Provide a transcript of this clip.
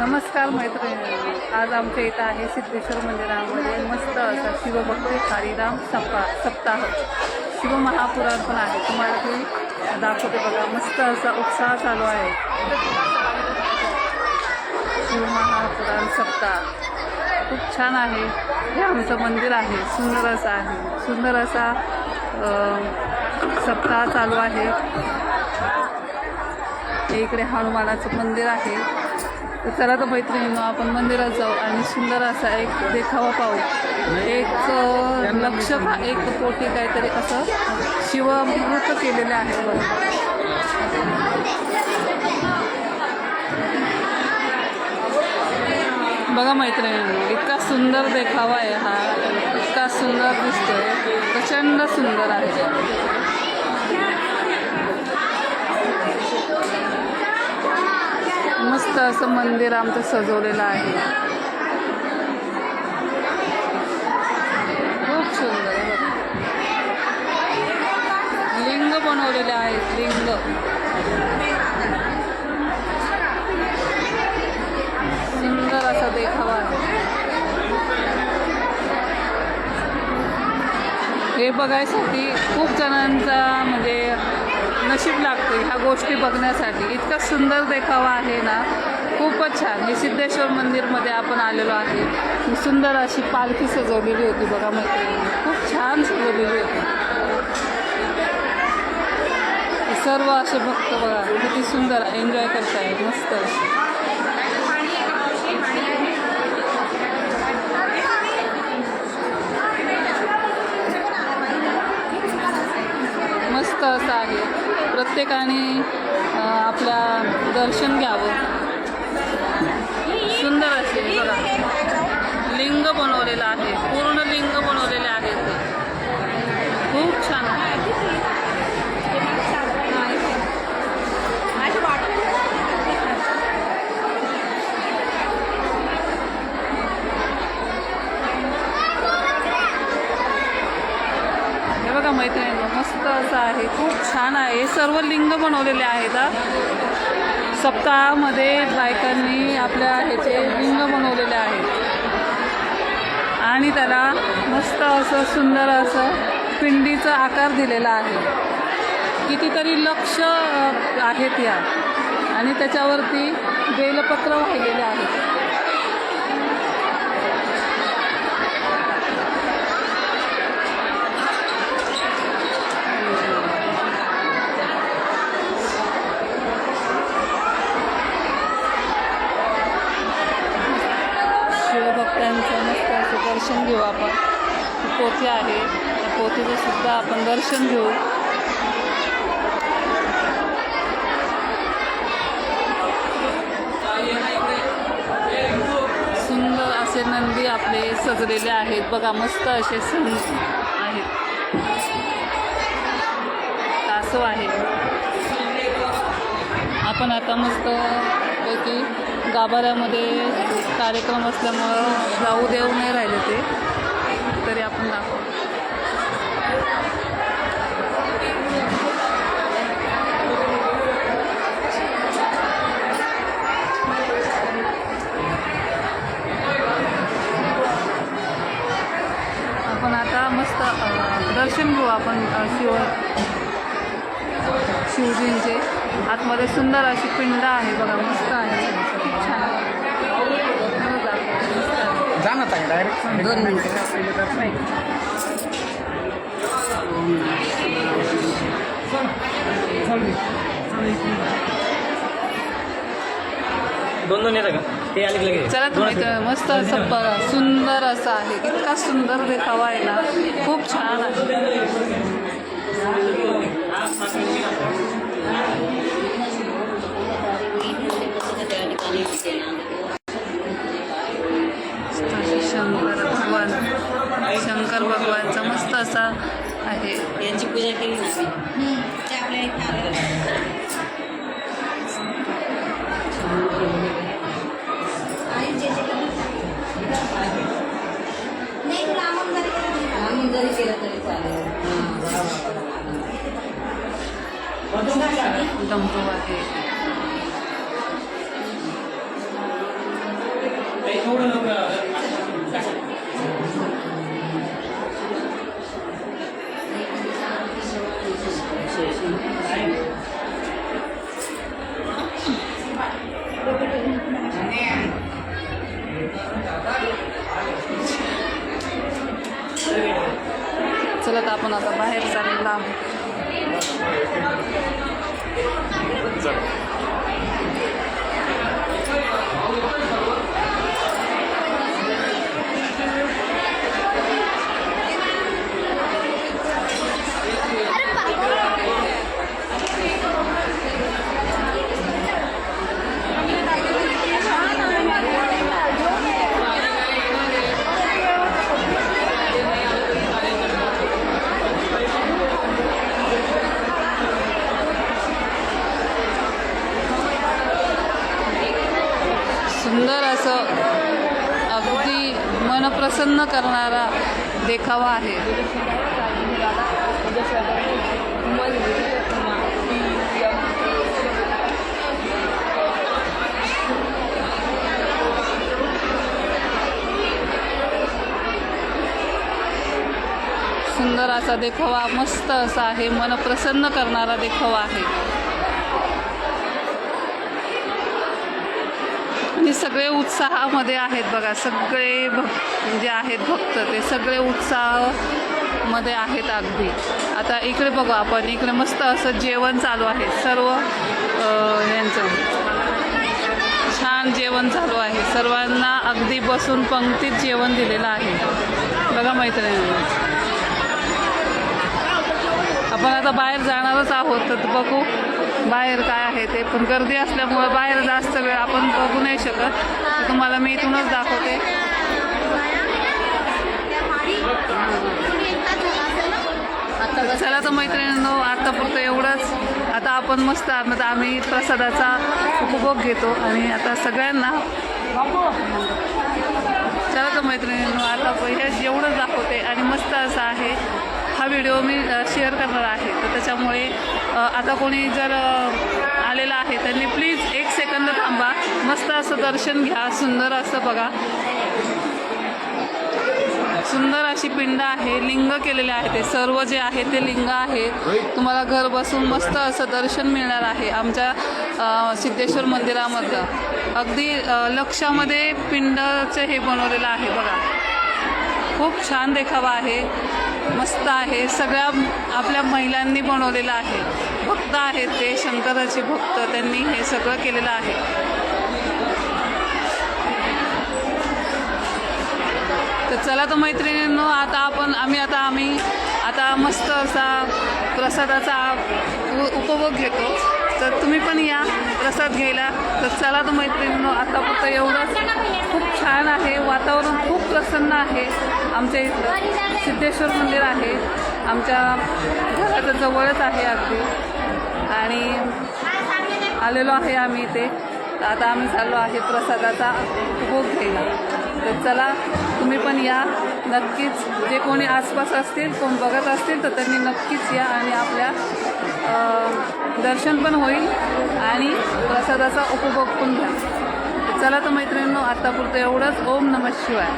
नमस्कार मैत्रिणी. आज आमच्या इथं आहे सिद्धेश्वर मंदिरामध्ये मस्त असा शिवभक्त हरिराम सप्पा सप्ताह. शिवमहापुराण पण आहे. तुम्हाला ते दाखवते बघा. मस्त असा उत्साह चालू आहे. शिवमहापुराण सप्ताह. खूप छान आहे. हे आमचं मंदिर आहे. सुंदर असं आहे. सुंदर असा सप्ताह चालू आहे. इकडे हनुमानाचं मंदिर आहे. तर चला तर मैत्रिणींनो आपण मंदिरात जाऊ आणि सुंदर असा एक देखावा पाहू. एक लक्ष एक पोटी काहीतरी असं शिवमृत केलेले आहे. बघा बघा मैत्रिणींनो इतका सुंदर देखावा आहे हा. इतका सुंदर दिसतोय. प्रचंड सुंदर आहे. मस्त असं मंदिर आमचं सजवलेलं आहे. खूप सुंदर आहे लिंग बनवलेले आहेत लिंग. सुंदर असा देखावा. आहे हे बघायसाठी खूप नशीब लागते ह्या गोष्टी बघण्यासाठी. इतका सुंदर देखावा आहे ना. खूपच छान. हे सिद्धेश्वर मंदिरमध्ये आपण आलेलो आहे. सुंदर अशी पालखी सजवलेली होती बघा मैत्रिणी. खूप छान सजवलेली होती. सर्व असे भक्त बघा किती सुंदर एन्जॉय करतायत मस्त असे मस्त असं आहे. प्रत्येकाने अं, आपल्या दर्शन घ्यावं सुंदर असे बघा लिंग बनवलेलं आहे पूर्ण लिंग बनवलेले आहे ते खूप छान आहे हे बघा मैत्रिणी मस्त असं आहे. खूप छान आहे. सर्व लिंग बनवलेले आहेत सप्ताहामध्ये बायकांनी आपल्या ह्याचे लिंग बनवलेले आहेत. आणि त्याला मस्त असं सुंदर असं पिंडीचा आकार दिलेला आहे. कितीतरी लक्ष आहेत या. आणि त्याच्यावरती बेलपत्र वाहिलेले आहेत शिवभक्तांचं मस्त असं दर्शन घेऊ आपण पोथी आहे. त्या पोथीचं सुद्धा आपण दर्शन घेऊ. सुंदर असे नंदी आपले सजलेले आहेत. बघा मस्त असे सण आहेत. कासव आहे. आपण आता मस्त पैकी गाभाऱ्यामध्ये कार्यक्रम असल्यामुळं जाऊ देऊ नाही राहिले ते. तरी आपण दाखवू. आपण आता मस्त दर्शन घेऊ आपण शिव शिवजींचे. आतमध्ये सुंदर अशी पिंड आहे बघा मस्त आहे. खूप छान आहे. बघा, मस्त आहे. जा ना ताई डायरेक्ट दोन मिनिटं. दोन दोन येतं का? ते आले की लगेच. चला तुम्ही इथं मस्त असं बघा सुंदर असं आहे. इतका सुंदर देखावा आहे ना. खूप छान आहे. पूजा केली ना आम्ही. ते आपल्या इथे आले. आणि जे जे केलं नाही तुला आम्हाला जरी केलं तरी चालेल. आम्ही जरी केलं तरी चालेल डमरू आहे आपण आता बाहेर चाललेलो आहोत सुंदर असं अगदी मन प्रसन्न करणारा देखावा आहे. सुंदर असा देखावा मस्त असा आहे मन प्रसन्न करणारा देखावा आहे. आणि सगळे उत्साहामध्ये आहेत बघा सगळे भक्त जे आहेत भक्त ते सगळे उत्साहामध्ये आहेत अगदी. आता इकडे बघू आपण इकडे मस्त असं जेवण चालू आहे सर्व यांचं. छान जेवण चालू आहे सर्वांना अगदी बसून पंक्तीत जेवण दिलेलं आहे. बघा मैत्रिणी आपण आता बाहेर जाणारच आहोत तर बघू. बाहेर काय आहे ते पण गर्दी असल्यामुळं बाहेर जास्त वेळ आपण बघू नाही शकत. तर तुम्हाला मी इथूनच दाखवते. चला तर मैत्रिणींनो आतापुरतं एवढंच. आता आपण मस्त आता आम्ही प्रसादाचा उपभोग घेतो आणि आता सगळ्यांना चला तर मैत्रिणींनो आता हे एवढंच दाखवते आणि मस्त असं आहे. हा व्हिडिओ मी शेअर करणार आहे. तर त्याच्यामुळे आता कोणी जर आलेलं आहे त्यांनी प्लीज एक सेकंद थांबा. मस्त असं दर्शन घ्या सुंदर असं बघा. सुंदर अशी पिंड आहे लिंग केलेले आहे ते. सर्व जे आहे ते लिंग आहे. तुम्हाला घर बसून मस्त असं दर्शन मिळणार आहे आमच्या सिद्धेश्वर मंदिरामधलं. अगदी लक्षामध्ये पिंडचं हे बनवलेलं आहे बघा. खूप छान देखावा आहे. मस्त आहे. सगळ्या आपल्या महिलांनी बनवलेलं आहे. भक्त आहेत ते शंकराचे भक्त त्यांनी हे सगळं केलेलं आहे. तर चला तर मैत्रिणींनो आता आपण आम्ही आता आम्ही आता मस्त असा प्रसादाचा उपभोग घेतो. तर तुम्ही पण या प्रसाद घ्यायला. तर चला तर मैत्रिणींनो आता फक्त एवढंच. खूप छान आहे. वातावरण खूप प्रसन्न आहे. आमच्या इथं सिद्धेश्वर मंदिर आहे. आमच्या घराच्या जवळच आहे अगदी. आणि आलेलो आहे आम्ही इथे. तर आता आम्ही चाललो आहे प्रसादाचा उपभोग घ्यायला. तर चला तुम्ही पण या. नक्कीच जे कोणी आसपास असतील कोण बघत असतील तर त्यांनी नक्कीच या आणि आपल्या दर्शन पण होईल आणि प्रसादाचा उपभोग पण घ्या. चला तर मैत्रिणींनो आत्तापुरतं एवढंच. ओम नमः शिवाय.